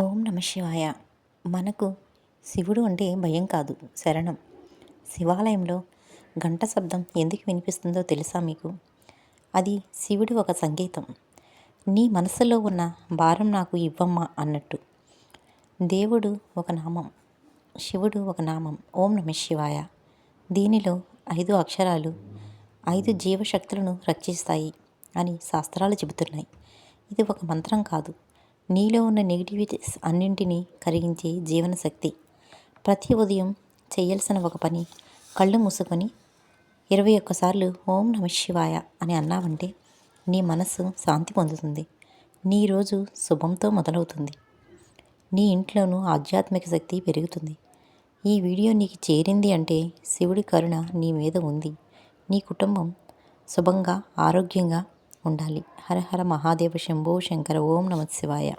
ఓం నమ శివాయ. మనకు శివుడు అంటే భయం కాదు శరణం. శివాలయంలో గంట శబ్దం ఎందుకు వినిపిస్తుందో తెలుసా మీకు? అది శివుడు ఒక సంగీతం నీ మనసులో ఉన్న భారం నాకు ఇవ్వమ్మా అన్నట్టు. దేవుడు ఒక నామం శివుడు ఒక నామం. ఓం నమ శివాయ. దీనిలో ఐదు అక్షరాలు ఐదు జీవశక్తులను రక్షిస్తాయి అని శాస్త్రాలు చెబుతున్నాయి. ఇది ఒక మంత్రం కాదు. నీలో ఉన్న నెగిటివిటీస్ అన్నింటినీ కరిగించే జీవనశక్తి. ప్రతి ఉదయం చేయాల్సిన ఒక పని కళ్ళు మూసుకొని ఇరవై ఒక్కసార్లు ఓం నమ శివాయ అని అన్నావంటే నీ మనసు శాంతి పొందుతుంది. నీ రోజు శుభంతో మొదలవుతుంది. నీ ఇంట్లోనూ ఆధ్యాత్మిక శక్తి పెరుగుతుంది. ఈ వీడియో నీకు చేరింది అంటే శివుడి కరుణ నీ మీద ఉంది. నీ కుటుంబం శుభంగా ఆరోగ్యంగా ఉండాలి. హర హర మహాదేవ శంభో శంకర ఓం నమ శివాయ.